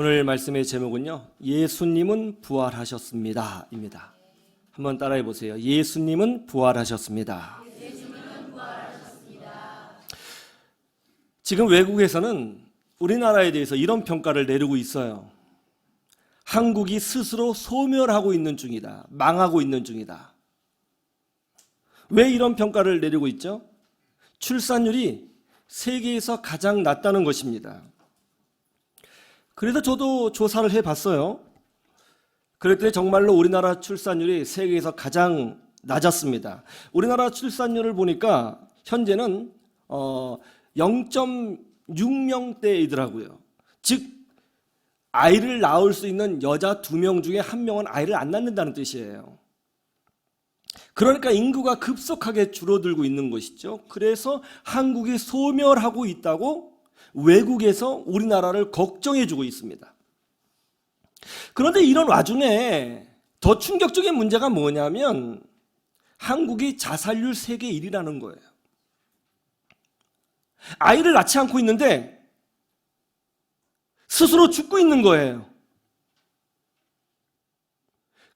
오늘 말씀의 제목은요. 예수님은 부활하셨습니다. 입니다. 한번 따라해 보세요. 예수님은 부활하셨습니다. 지금 외국에서는 우리나라에 대해서 이런 평가를 내리고 있어요. 한국이 스스로 소멸하고 있는 중이다. 망하고 있는 중이다. 왜 이런 평가를 내리고 있죠? 출산율이 세계에서 가장 낮다는 것입니다. 그래서 저도 조사를 해 봤어요. 그랬더니 정말로 우리나라 출산율이 세계에서 가장 낮았습니다. 우리나라 출산율을 보니까 현재는 어 0.6명대이더라고요. 즉 아이를 낳을 수 있는 여자 두 명 중에 한 명은 아이를 안 낳는다는 뜻이에요. 그러니까 인구가 급속하게 줄어들고 있는 것이죠. 그래서 한국이 소멸하고 있다고 외국에서 우리나라를 걱정해 주고 있습니다. 그런데 이런 와중에 더 충격적인 문제가 뭐냐면 한국이 자살률 세계 1위라는 거예요. 아이를 낳지 않고 있는데 스스로 죽고 있는 거예요.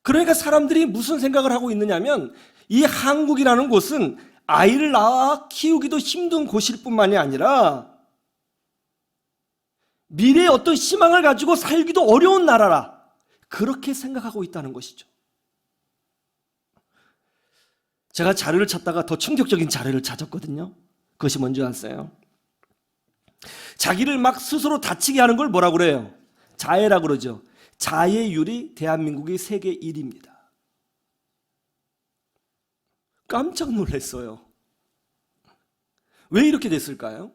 그러니까 사람들이 무슨 생각을 하고 있느냐면 이 한국이라는 곳은 아이를 낳아 키우기도 힘든 곳일 뿐만이 아니라 미래의 어떤 희망을 가지고 살기도 어려운 나라라. 그렇게 생각하고 있다는 것이죠. 제가 자료를 찾다가 더 충격적인 자료를 찾았거든요. 그것이 뭔지 아세요? 자기를 막 스스로 다치게 하는 걸 뭐라고 그래요? 자해라 그러죠. 자해율이 대한민국이 세계 1위입니다. 깜짝 놀랐어요. 왜 이렇게 됐을까요?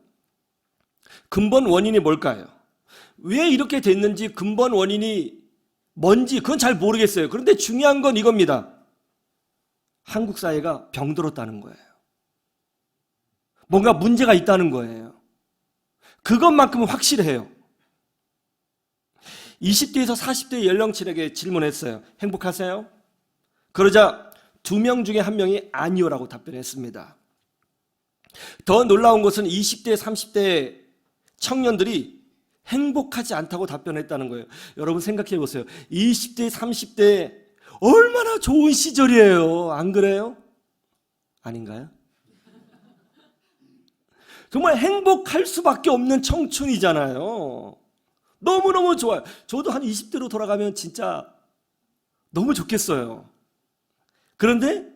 근본 원인이 뭘까요? 왜 이렇게 됐는지 근본 원인이 뭔지 그건 잘 모르겠어요. 그런데 중요한 건 이겁니다. 한국 사회가 병들었다는 거예요. 뭔가 문제가 있다는 거예요. 그것만큼은 확실해요. 20대에서 40대 연령층에게 질문했어요. 행복하세요? 그러자 두 명 중에 한 명이 아니요라고 답변했습니다. 더 놀라운 것은 20대, 30대 청년들이 행복하지 않다고 답변했다는 거예요. 여러분 생각해 보세요. 20대, 30대 얼마나 좋은 시절이에요. 안 그래요? 아닌가요? 정말 행복할 수밖에 없는 청춘이잖아요. 너무너무 좋아요. 저도 한 20대로 돌아가면 진짜 너무 좋겠어요. 그런데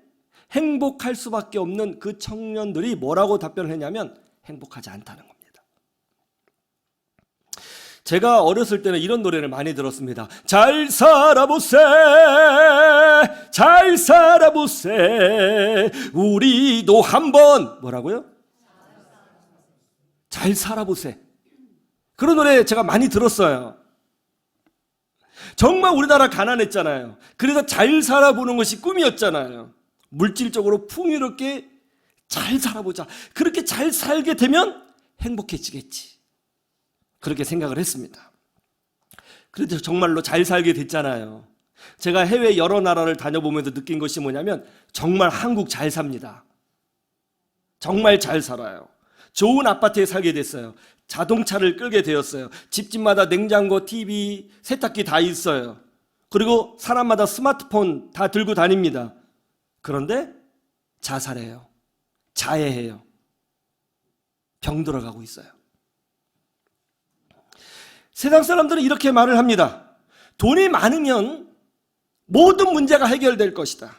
행복할 수밖에 없는 그 청년들이 뭐라고 답변을 했냐면 행복하지 않다는 겁니다. 제가 어렸을 때는 이런 노래를 많이 들었습니다. 잘 살아보세, 잘 살아보세, 우리도 한번 뭐라고요? 잘 살아보세. 그런 노래 제가 많이 들었어요. 정말 우리나라 가난했잖아요. 그래서 잘 살아보는 것이 꿈이었잖아요. 물질적으로 풍요롭게 잘 살아보자. 그렇게 잘 살게 되면 행복해지겠지. 그렇게 생각을 했습니다. 그래도 정말로 잘 살게 됐잖아요. 제가 해외 여러 나라를 다녀보면서 느낀 것이 뭐냐면 정말 한국 잘 삽니다. 정말 잘 살아요. 좋은 아파트에 살게 됐어요. 자동차를 끌게 되었어요. 집집마다 냉장고, TV, 세탁기 다 있어요. 그리고 사람마다 스마트폰 다 들고 다닙니다. 그런데 자살해요. 자해해요. 병 들어가고 있어요. 세상 사람들은 이렇게 말을 합니다. 돈이 많으면 모든 문제가 해결될 것이다.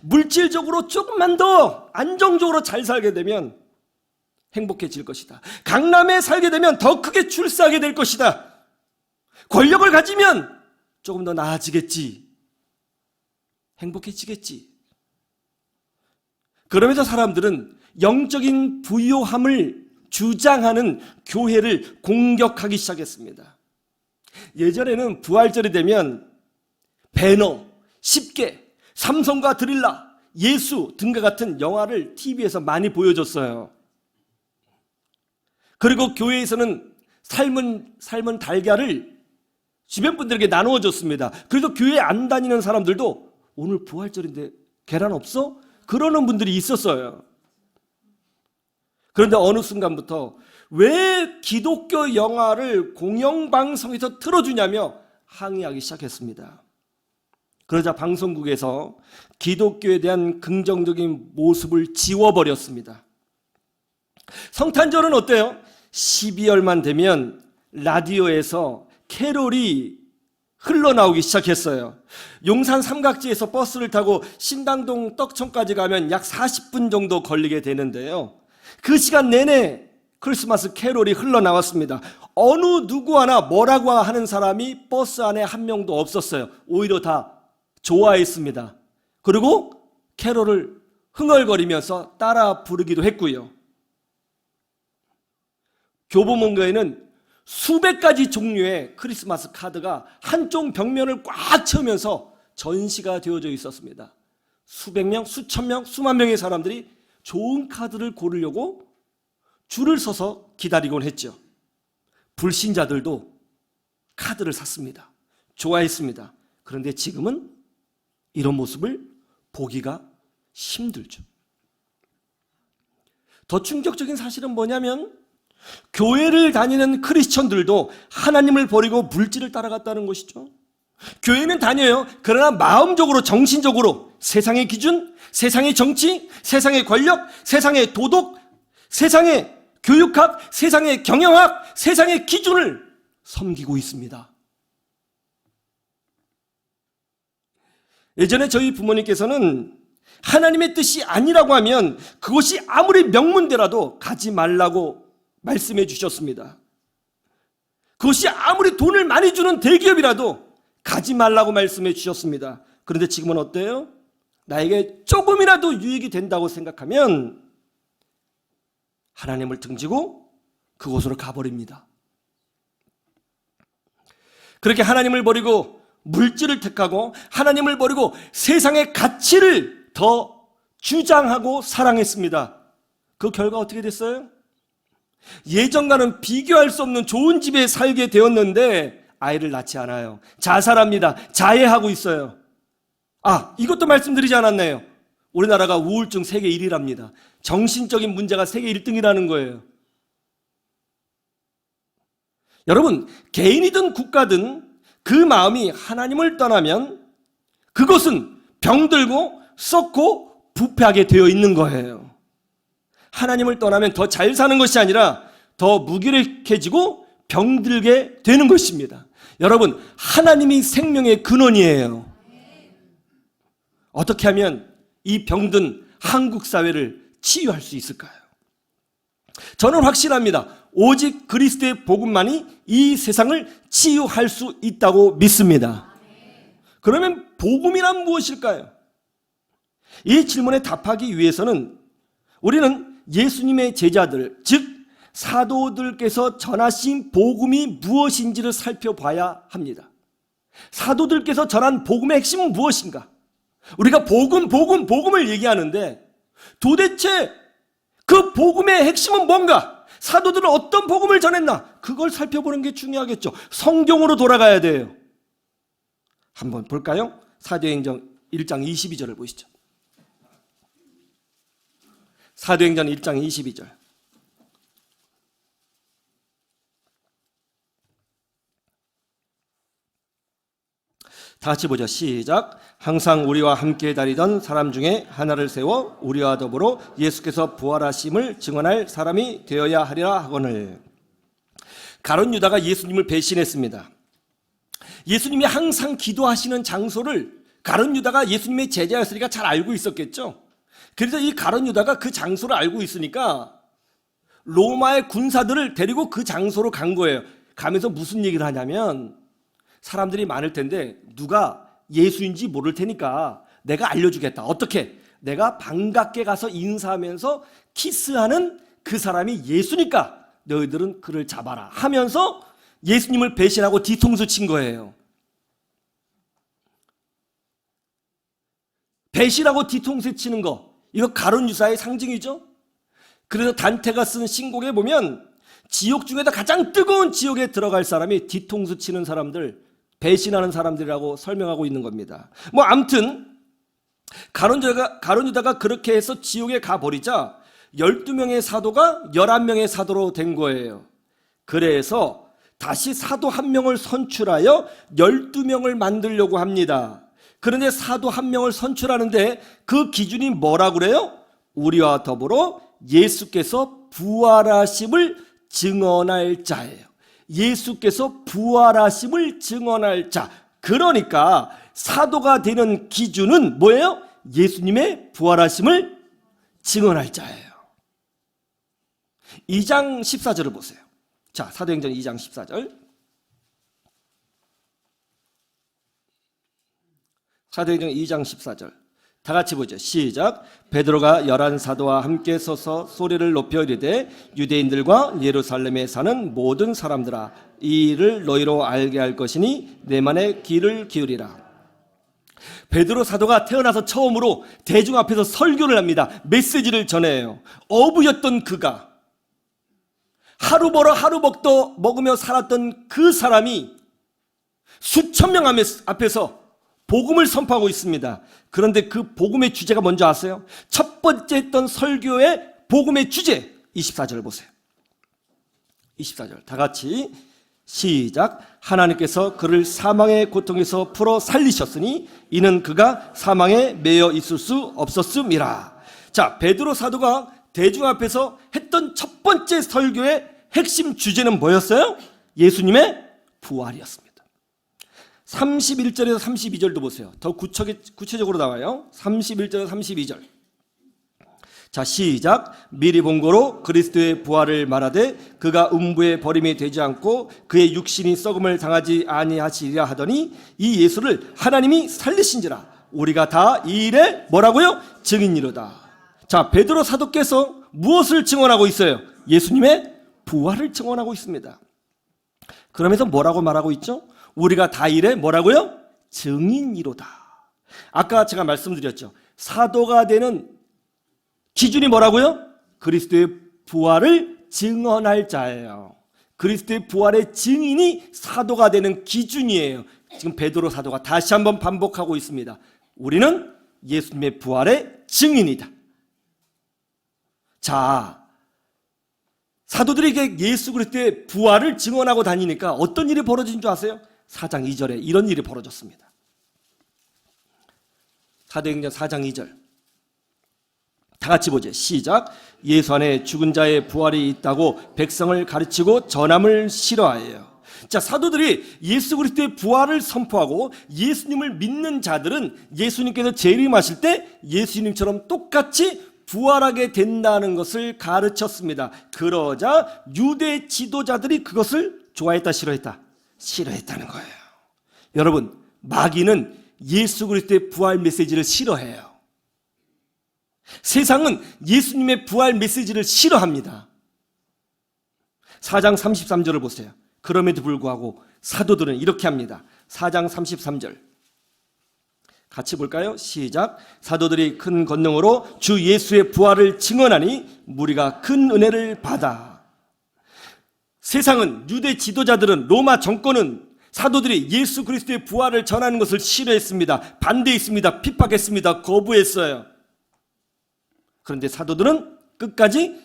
물질적으로 조금만 더 안정적으로 잘 살게 되면 행복해질 것이다. 강남에 살게 되면 더 크게 출세하게 될 것이다. 권력을 가지면 조금 더 나아지겠지. 행복해지겠지. 그러면서 사람들은 영적인 부요함을 주장하는 교회를 공격하기 시작했습니다. 예전에는 부활절이 되면 배너, 십계, 삼성과 드릴라, 예수 등과 같은 영화를 TV에서 많이 보여줬어요. 그리고 교회에서는 삶은, 삶은 달걀을 주변 분들에게 나누어 줬습니다. 그래도 교회 안 다니는 사람들도 오늘 부활절인데 계란 없어? 그러는 분들이 있었어요. 그런데 어느 순간부터 왜 기독교 영화를 공영방송에서 틀어주냐며 항의하기 시작했습니다. 그러자 방송국에서 기독교에 대한 긍정적인 모습을 지워버렸습니다. 성탄절은 어때요? 12월만 되면 라디오에서 캐롤이 흘러나오기 시작했어요. 용산 삼각지에서 버스를 타고 신당동 떡천까지 가면 약 40분 정도 걸리게 되는데요. 그 시간 내내 크리스마스 캐롤이 흘러나왔습니다. 어느 누구 하나 뭐라고 하는 사람이 버스 안에 한 명도 없었어요. 오히려 다 좋아했습니다. 그리고 캐롤을 흥얼거리면서 따라 부르기도 했고요. 교보문고에는 수백 가지 종류의 크리스마스 카드가 한쪽 벽면을 꽉 채우면서 전시가 되어져 있었습니다. 수백 명, 수천 명, 수만 명의 사람들이 좋은 카드를 고르려고 줄을 서서 기다리곤 했죠. 불신자들도 카드를 샀습니다. 좋아했습니다. 그런데 지금은 이런 모습을 보기가 힘들죠. 더 충격적인 사실은 뭐냐면 교회를 다니는 크리스천들도 하나님을 버리고 물질을 따라갔다는 것이죠. 교회는 다녀요. 그러나 마음적으로, 정신적으로 세상의 기준, 세상의 정치, 세상의 권력, 세상의 도덕, 세상의 교육학, 세상의 경영학, 세상의 기준을 섬기고 있습니다. 예전에 저희 부모님께서는 하나님의 뜻이 아니라고 하면 그것이 아무리 명문대라도 가지 말라고 말씀해 주셨습니다. 그것이 아무리 돈을 많이 주는 대기업이라도 가지 말라고 말씀해 주셨습니다. 그런데 지금은 어때요? 나에게 조금이라도 유익이 된다고 생각하면 하나님을 등지고 그곳으로 가버립니다. 그렇게 하나님을 버리고 물질을 택하고 하나님을 버리고 세상의 가치를 더 주장하고 사랑했습니다. 그 결과 어떻게 됐어요? 예전과는 비교할 수 없는 좋은 집에 살게 되었는데 아이를 낳지 않아요. 자살합니다. 자해하고 있어요. 아, 이것도 말씀드리지 않았나요? 우리나라가 우울증 세계 1위랍니다. 정신적인 문제가 세계 1등이라는 거예요. 여러분, 개인이든 국가든 그 마음이 하나님을 떠나면 그것은 병들고 썩고 부패하게 되어 있는 거예요. 하나님을 떠나면 더 잘 사는 것이 아니라 더 무기력해지고 병들게 되는 것입니다. 여러분, 하나님이 생명의 근원이에요. 어떻게 하면 이 병든 한국 사회를 치유할 수 있을까요? 저는 확실합니다. 오직 그리스도의 복음만이 이 세상을 치유할 수 있다고 믿습니다. 그러면 복음이란 무엇일까요? 이 질문에 답하기 위해서는 우리는 예수님의 제자들, 즉 사도들께서 전하신 복음이 무엇인지를 살펴봐야 합니다. 사도들께서 전한 복음의 핵심은 무엇인가? 우리가 복음, 복음, 복음을 얘기하는데 도대체 그 복음의 핵심은 뭔가? 사도들은 어떤 복음을 전했나? 그걸 살펴보는 게 중요하겠죠. 성경으로 돌아가야 돼요. 한번 볼까요? 사도행전 1장 22절을 보시죠. 사도행전 1장 22절. 다 같이 보죠. 시작. 항상 우리와 함께 다니던 사람 중에 하나를 세워 우리와 더불어 예수께서 부활하심을 증언할 사람이 되어야 하리라 하거늘. 가론 유다가 예수님을 배신했습니다. 예수님이 항상 기도하시는 장소를 가론 유다가 예수님의 제자였으니까 잘 알고 있었겠죠. 그래서 이 가론 유다가 그 장소를 알고 있으니까 로마의 군사들을 데리고 그 장소로 간 거예요. 가면서 무슨 얘기를 하냐면 사람들이 많을 텐데 누가 예수인지 모를 테니까 내가 알려주겠다. 어떻게? 내가 반갑게 가서 인사하면서 키스하는 그 사람이 예수니까 너희들은 그를 잡아라 하면서 예수님을 배신하고 뒤통수 친 거예요. 배신하고 뒤통수 치는 거 이거 가론 유사의 상징이죠. 그래서 단테가 쓴 신곡에 보면 지옥 중에도 가장 뜨거운 지옥에 들어갈 사람이 뒤통수 치는 사람들, 배신하는 사람들이라고 설명하고 있는 겁니다. 뭐 암튼 가론 유다가 가론 유다가 그렇게 해서 지옥에 가 버리자 12명의 사도가 11명의 사도로 된 거예요. 그래서 다시 사도 한 명을 선출하여 12명을 만들려고 합니다. 그런데 사도 한 명을 선출하는데 그 기준이 뭐라 그래요? 우리와 더불어 예수께서 부활하심을 증언할 자예요. 예수께서 부활하심을 증언할 자. 그러니까 사도가 되는 기준은 뭐예요? 예수님의 부활하심을 증언할 자예요. 2장 14절을 보세요. 자, 사도행전 2장 14절. 사도행전 2장 14절. 다 같이 보죠. 시작. 베드로가 열한 사도와 함께 서서 소리를 높여 이르되 유대인들과 예루살렘에 사는 모든 사람들아 이 일을 너희로 알게 할 것이니 내만의 귀를 기울이라. 베드로 사도가 태어나서 처음으로 대중 앞에서 설교를 합니다. 메시지를 전해요. 어부였던 그가 하루 벌어 하루 먹도 먹으며 살았던 그 사람이 수천 명 앞에서 복음을 선포하고 있습니다. 그런데 그 복음의 주제가 뭔지 아세요? 첫 번째 했던 설교의 복음의 주제 24절을 보세요. 24절 다 같이 시작 하나님께서 그를 사망의 고통에서 풀어 살리셨으니 이는 그가 사망에 매여 있을 수 없었음이라. 자, 베드로 사도가 대중 앞에서 했던 첫 번째 설교의 핵심 주제는 뭐였어요? 예수님의 부활이었습니다. 31절에서 32절도 보세요. 더 구체적으로 나와요. 31절에서 32절. 자, 시작. 미리 본 거로 그리스도의 부활을 말하되 그가 음부에 버림이 되지 않고 그의 육신이 썩음을 당하지 아니하시리라 하더니 이 예수를 하나님이 살리신지라 우리가 다 이 일에 뭐라고요? 증인이로다. 자, 베드로 사도께서 무엇을 증언하고 있어요? 예수님의 부활을 증언하고 있습니다. 그러면서 뭐라고 말하고 있죠? 우리가 다 일에 뭐라고요? 증인이로다. 아까 제가 말씀드렸죠. 사도가 되는 기준이 뭐라고요? 그리스도의 부활을 증언할 자예요. 그리스도의 부활의 증인이 사도가 되는 기준이에요. 지금 베드로 사도가 다시 한번 반복하고 있습니다. 우리는 예수님의 부활의 증인이다. 자, 사도들에게 예수 그리스도의 부활을 증언하고 다니니까 어떤 일이 벌어진 줄 아세요? 4장 2절에 이런 일이 벌어졌습니다. 사도행전 4장 2절. 다 같이 보죠. 시작. 예수 안에 죽은 자의 부활이 있다고 백성을 가르치고 전함을 싫어하여요. 자, 사도들이 예수 그리스도의 부활을 선포하고 예수님을 믿는 자들은 예수님께서 재림하실 때 예수님처럼 똑같이 부활하게 된다는 것을 가르쳤습니다. 그러자 유대 지도자들이 그것을 좋아했다 싫어했다. 싫어했다는 거예요. 여러분, 마귀는 예수 그리스도의 부활 메시지를 싫어해요. 세상은 예수님의 부활 메시지를 싫어합니다. 4장 33절을 보세요. 그럼에도 불구하고 사도들은 이렇게 합니다. 4장 33절. 같이 볼까요? 시작. 사도들이 큰 권능으로 주 예수의 부활을 증언하니 무리가 큰 은혜를 받아. 세상은 유대 지도자들은 로마 정권은 사도들이 예수 그리스도의 부활을 전하는 것을 싫어했습니다. 반대했습니다. 핍박했습니다. 거부했어요. 그런데 사도들은 끝까지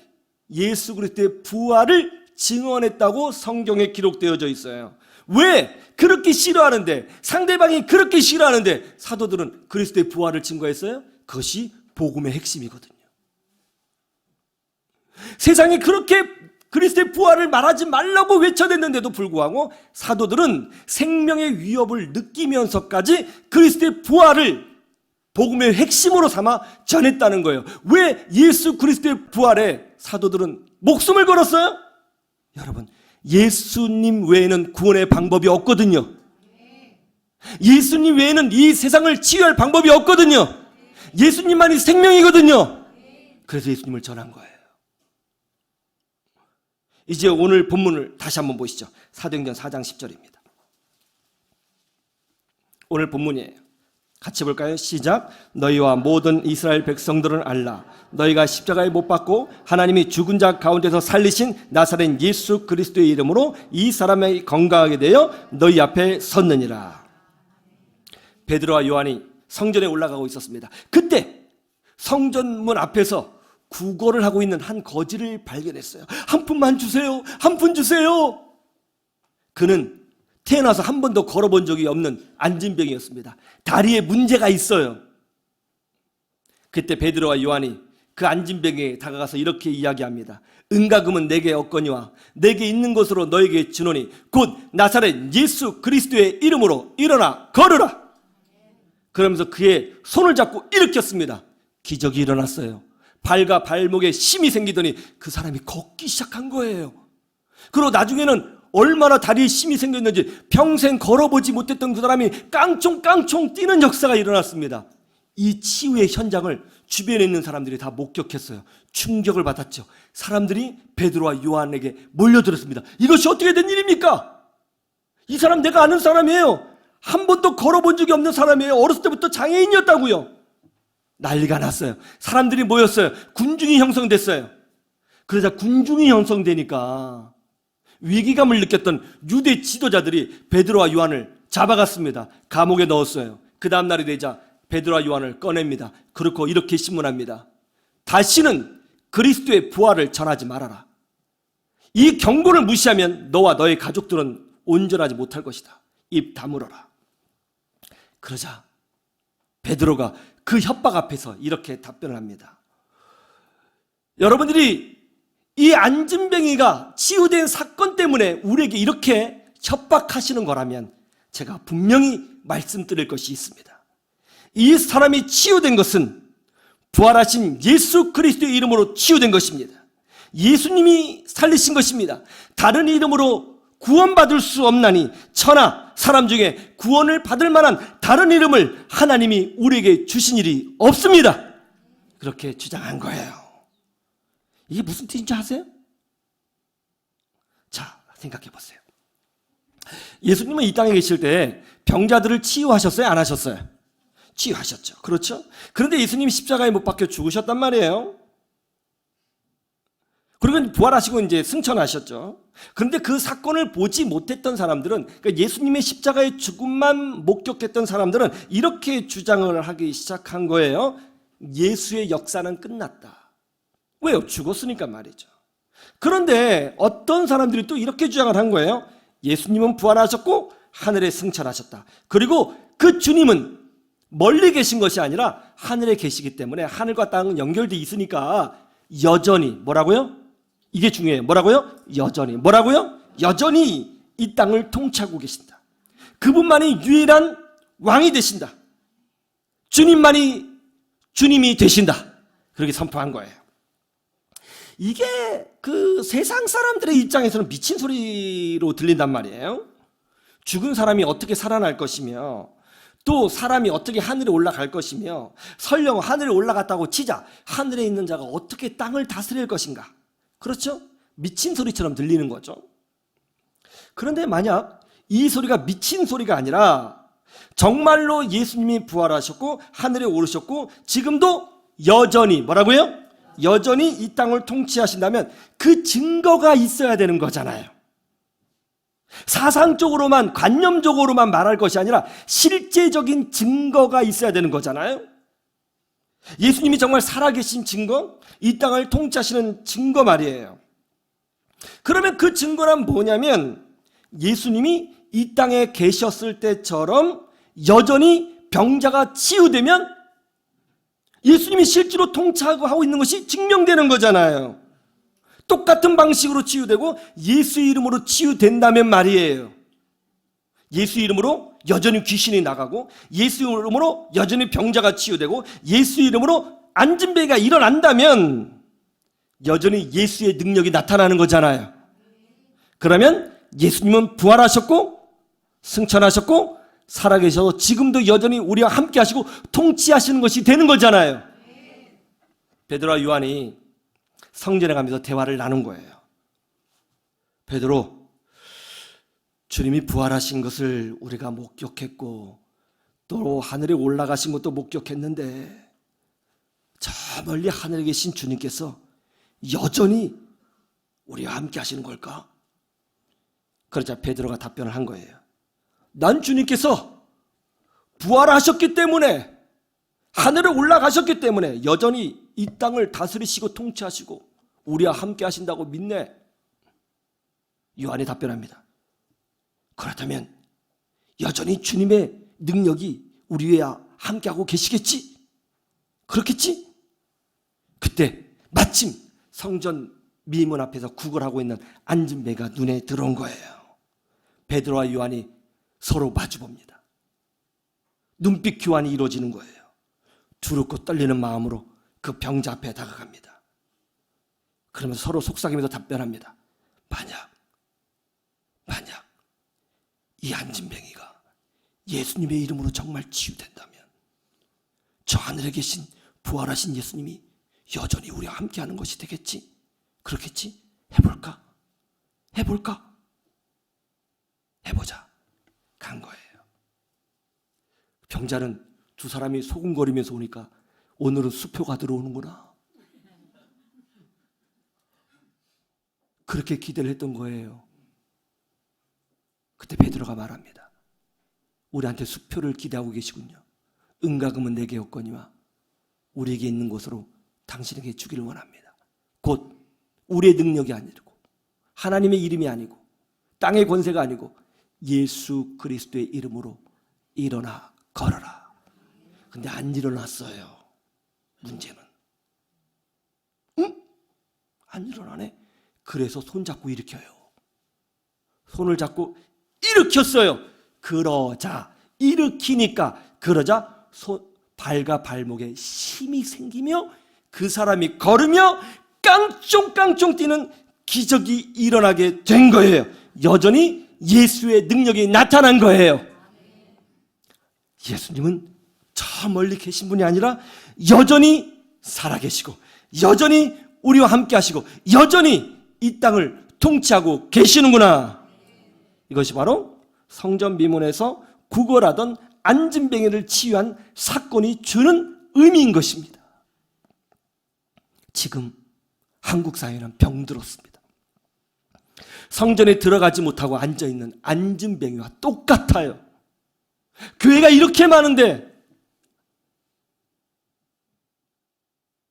예수 그리스도의 부활을 증언했다고 성경에 기록되어져 있어요. 왜 그렇게 싫어하는데 상대방이 그렇게 싫어하는데 사도들은 그리스도의 부활을 증거했어요? 그것이 복음의 핵심이거든요. 세상이 그렇게 그리스도의 부활을 말하지 말라고 외쳐댔는데도 불구하고 사도들은 생명의 위협을 느끼면서까지 그리스도의 부활을 복음의 핵심으로 삼아 전했다는 거예요. 왜 예수 그리스도의 부활에 사도들은 목숨을 걸었어요? 여러분, 예수님 외에는 구원의 방법이 없거든요. 예수님 외에는 이 세상을 치유할 방법이 없거든요. 예수님만이 생명이거든요. 그래서 예수님을 전한 거예요. 이제 오늘 본문을 다시 한번 보시죠. 사도행전 4장 10절입니다. 오늘 본문이에요. 같이 볼까요? 시작. 너희와 모든 이스라엘 백성들은 알라. 너희가 십자가에 못 박고 하나님이 죽은 자 가운데서 살리신 나사렛 예수 그리스도의 이름으로 이 사람의 건강하게 되어 너희 앞에 섰느니라. 베드로와 요한이 성전에 올라가고 있었습니다. 그때 성전문 앞에서 구걸을 하고 있는 한 거지를 발견했어요. 한 푼만 주세요. 한 푼 주세요. 그는 태어나서 한 번도 걸어본 적이 없는 안진병이었습니다. 다리에 문제가 있어요. 그때 베드로와 요한이 그 안진병에 다가가서 이렇게 이야기합니다. 은가금은 내게 없거니와 내게 있는 것으로 너에게 주노니 곧 나사렛 예수 그리스도의 이름으로 일어나 걸으라. 그러면서 그의 손을 잡고 일으켰습니다. 기적이 일어났어요. 발과 발목에 힘이 생기더니 그 사람이 걷기 시작한 거예요. 그리고 나중에는 얼마나 다리에 힘이 생겼는지 평생 걸어보지 못했던 그 사람이 깡총깡총 뛰는 역사가 일어났습니다. 이 치유의 현장을 주변에 있는 사람들이 다 목격했어요. 충격을 받았죠. 사람들이 베드로와 요한에게 몰려들었습니다. 이것이 어떻게 된 일입니까? 이 사람 내가 아는 사람이에요. 한 번도 걸어본 적이 없는 사람이에요. 어렸을 때부터 장애인이었다고요. 난리가 났어요. 사람들이 모였어요. 군중이 형성됐어요. 그러자 군중이 형성되니까 위기감을 느꼈던 유대 지도자들이 베드로와 요한을 잡아갔습니다. 감옥에 넣었어요. 그 다음 날이 되자 베드로와 요한을 꺼냅니다. 그렇고 이렇게 신문합니다. 다시는 그리스도의 부활을 전하지 말아라. 이 경고를 무시하면 너와 너의 가족들은 온전하지 못할 것이다. 입 다물어라. 그러자 베드로가 그 협박 앞에서 이렇게 답변을 합니다. 여러분들이 이 안진뱅이가 치유된 사건 때문에 우리에게 이렇게 협박하시는 거라면 제가 분명히 말씀드릴 것이 있습니다. 이 사람이 치유된 것은 부활하신 예수 그리스도의 이름으로 치유된 것입니다. 예수님이 살리신 것입니다. 다른 이름으로 구원받을 수 없나니 천하 사람 중에 구원을 받을 만한 다른 이름을 하나님이 우리에게 주신 일이 없습니다. 그렇게 주장한 거예요. 이게 무슨 뜻인지 아세요? 자, 생각해 보세요. 예수님은 이 땅에 계실 때 병자들을 치유하셨어요? 안 하셨어요? 치유하셨죠. 그렇죠? 그런데 예수님이 십자가에 못 박혀 죽으셨단 말이에요. 그리고 부활하시고 이제 승천하셨죠. 그런데 그 사건을 보지 못했던 사람들은 그러니까 예수님의 십자가의 죽음만 목격했던 사람들은 이렇게 주장을 하기 시작한 거예요. 예수의 역사는 끝났다. 왜요? 죽었으니까 말이죠. 그런데 어떤 사람들이 또 이렇게 주장을 한 거예요. 예수님은 부활하셨고 하늘에 승천하셨다. 그리고 그 주님은 멀리 계신 것이 아니라 하늘에 계시기 때문에 하늘과 땅은 연결돼 있으니까 여전히 뭐라고요? 이게 중요해요. 뭐라고요? 여전히. 뭐라고요? 여전히 이 땅을 통치하고 계신다. 그분만이 유일한 왕이 되신다. 주님만이 주님이 되신다. 그렇게 선포한 거예요. 이게 그 세상 사람들의 입장에서는 미친 소리로 들린단 말이에요. 죽은 사람이 어떻게 살아날 것이며 또 사람이 어떻게 하늘에 올라갈 것이며 설령 하늘에 올라갔다고 치자 하늘에 있는 자가 어떻게 땅을 다스릴 것인가 그렇죠? 미친 소리처럼 들리는 거죠 그런데 만약 이 소리가 미친 소리가 아니라 정말로 예수님이 부활하셨고 하늘에 오르셨고 지금도 여전히 뭐라고요? 여전히 이 땅을 통치하신다면 그 증거가 있어야 되는 거잖아요 사상적으로만, 관념적으로만 말할 것이 아니라 실제적인 증거가 있어야 되는 거잖아요. 예수님이 정말 살아계신 증거, 이 땅을 통치하시는 증거 말이에요. 그러면 그 증거란 뭐냐면 예수님이 이 땅에 계셨을 때처럼 여전히 병자가 치유되면 예수님이 실제로 통치하고 하고 있는 것이 증명되는 거잖아요. 똑같은 방식으로 치유되고 예수 이름으로 치유된다면 말이에요. 예수 이름으로 여전히 귀신이 나가고 예수 이름으로 여전히 병자가 치유되고 예수 이름으로 안진배가 일어난다면 여전히 예수의 능력이 나타나는 거잖아요. 그러면 예수님은 부활하셨고 승천하셨고 살아계셔서 지금도 여전히 우리와 함께 하시고 통치하시는 것이 되는 거잖아요. 베드로와 요한이 성전에 가면서 대화를 나눈 거예요. 베드로, 주님이 부활하신 것을 우리가 목격했고 또 하늘에 올라가신 것도 목격했는데 저 멀리 하늘에 계신 주님께서 여전히 우리와 함께 하시는 걸까? 그러자 베드로가 답변을 한 거예요. 난 주님께서 부활하셨기 때문에 하늘에 올라가셨기 때문에 여전히 이 땅을 다스리시고 통치하시고 우리와 함께 하신다고 믿네. 요한이 답변합니다. 그렇다면 여전히 주님의 능력이 우리와 함께하고 계시겠지? 그렇겠지? 그때 마침 성전 미문 앞에서 구걸하고 있는 안진배가 눈에 들어온 거예요. 베드로와 요한이 서로 마주봅니다. 눈빛 교환이 이루어지는 거예요. 두렵고 떨리는 마음으로 그 병자 앞에 다가갑니다. 그러면서 서로 속삭이면서 답변합니다. 만약, 이 안진뱅이가 예수님의 이름으로 정말 치유된다면 저 하늘에 계신 부활하신 예수님이 여전히 우리와 함께하는 것이 되겠지? 그렇겠지? 해볼까? 해볼까? 해보자. 간 거예요. 병자는 두 사람이 소금거리면서 오니까 오늘은 수표가 들어오는구나. 그렇게 기대를 했던 거예요. 그때 베드로가 말합니다. 우리한테 수표를 기대하고 계시군요. 은과 금은 내게 없거니와 우리에게 있는 곳으로 당신에게 주기를 원합니다. 곧 우리의 능력이 아니고 하나님의 이름이 아니고 땅의 권세가 아니고 예수 그리스도의 이름으로 일어나 걸어라. 근데 안 일어났어요. 문제는. 응? 안 일어나네. 그래서 손 잡고 일으켜요. 손을 잡고 일으켰어요. 그러자 일으키니까 그러자 손, 발과 발목에 힘이 생기며 그 사람이 걸으며 깡총깡총 뛰는 기적이 일어나게 된 거예요. 여전히 예수의 능력이 나타난 거예요. 예수님은 저 멀리 계신 분이 아니라 여전히 살아계시고 여전히 우리와 함께 하시고 여전히 이 땅을 통치하고 계시는구나. 이것이 바로 성전 미문에서 구걸하던 안진뱅이를 치유한 사건이 주는 의미인 것입니다. 지금 한국 사회는 병들었습니다. 성전에 들어가지 못하고 앉아 있는 안진뱅이와 똑같아요. 교회가 이렇게 많은데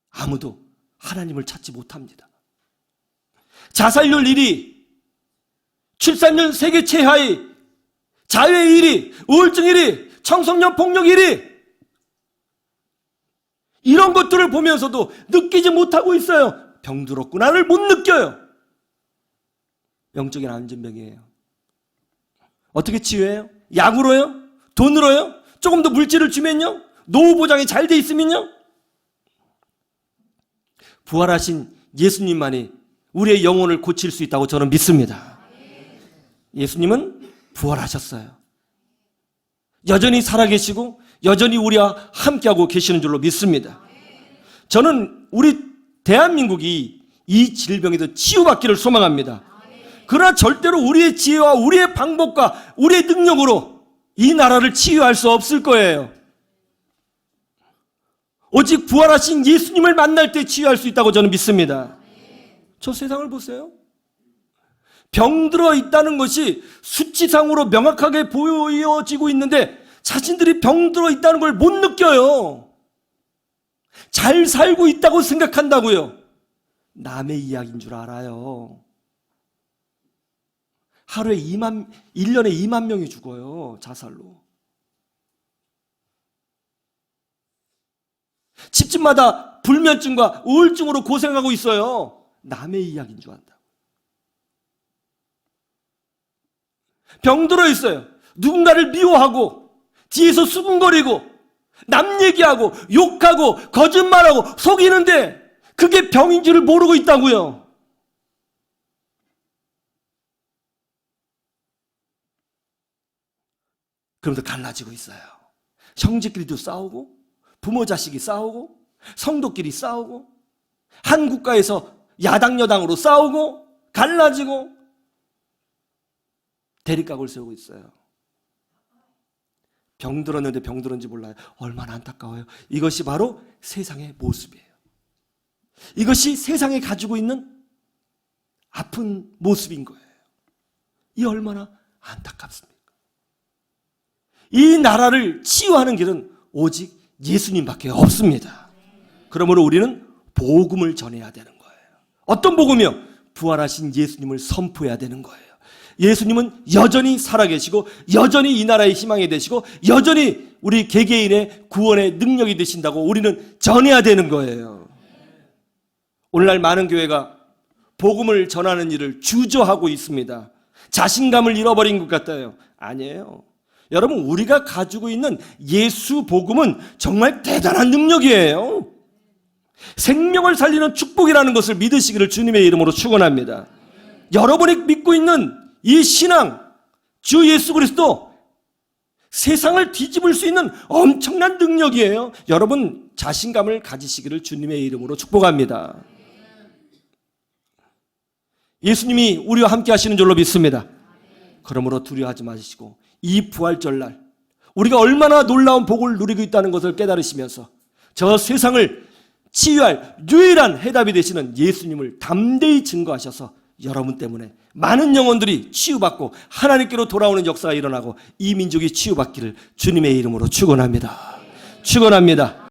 아무도 하나님을 찾지 못합니다. 자살률 1위, 출산율 세계 최하위, 자외 1위, 우울증 1위, 청소년 폭력 1위. 이런 것들을 보면서도 느끼지 못하고 있어요. 병들었구나를 못 느껴요. 영적인 안전병이에요. 어떻게 치유해요? 약으로요? 돈으로요? 조금 더 물질을 주면요? 노후 보장이 잘 돼 있으면요? 부활하신 예수님만이 우리의 영혼을 고칠 수 있다고 저는 믿습니다. 예수님은 부활하셨어요. 여전히 살아계시고 여전히 우리와 함께하고 계시는 줄로 믿습니다. 저는 우리 대한민국이 이 질병에도 치유받기를 소망합니다. 그러나 절대로 우리의 지혜와 우리의 방법과 우리의 능력으로 이 나라를 치유할 수 없을 거예요. 오직 부활하신 예수님을 만날 때 치유할 수 있다고 저는 믿습니다. 저 세상을 보세요. 병들어 있다는 것이 수치상으로 명확하게 보여지고 있는데 자신들이 병들어 있다는 걸 못 느껴요. 잘 살고 있다고 생각한다고요. 남의 이야기인 줄 알아요. 하루에 2만, 1년에 2만 명이 죽어요. 자살로. 집집마다 불면증과 우울증으로 고생하고 있어요. 남의 이야기인 줄 안다. 병들어 있어요. 누군가를 미워하고 뒤에서 수군거리고 남 얘기하고 욕하고 거짓말하고 속이는데 그게 병인 줄을 모르고 있다고요. 그러면서 갈라지고 있어요. 형제끼리도 싸우고 부모 자식이 싸우고 성도끼리 싸우고 한 국가에서 야당 여당으로 싸우고 갈라지고 대립각을 세우고 있어요. 병 들었는데 병 들었는지 몰라요. 얼마나 안타까워요. 이것이 바로 세상의 모습이에요. 이것이 세상에 가지고 있는 아픈 모습인 거예요. 이 얼마나 안타깝습니까? 이 나라를 치유하는 길은 오직 예수님밖에 없습니다. 그러므로 우리는 복음을 전해야 되는 거예요. 어떤 복음이요? 부활하신 예수님을 선포해야 되는 거예요. 예수님은 여전히 살아계시고 여전히 이 나라의 희망이 되시고 여전히 우리 개개인의 구원의 능력이 되신다고 우리는 전해야 되는 거예요. 오늘날 많은 교회가 복음을 전하는 일을 주저하고 있습니다. 자신감을 잃어버린 것 같아요. 아니에요. 여러분, 우리가 가지고 있는 예수 복음은 정말 대단한 능력이에요. 생명을 살리는 축복이라는 것을 믿으시기를 주님의 이름으로 축원합니다. 여러분이 믿고 있는 이 신앙, 주 예수 그리스도 세상을 뒤집을 수 있는 엄청난 능력이에요. 여러분 자신감을 가지시기를 주님의 이름으로 축복합니다. 예수님이 우리와 함께 하시는 줄로 믿습니다. 그러므로 두려워하지 마시고 이 부활절 날 우리가 얼마나 놀라운 복을 누리고 있다는 것을 깨달으시면서 저 세상을 치유할 유일한 해답이 되시는 예수님을 담대히 증거하셔서 여러분 때문에 많은 영혼들이 치유받고 하나님께로 돌아오는 역사가 일어나고 이 민족이 치유받기를 주님의 이름으로 축원합니다. 축원합니다.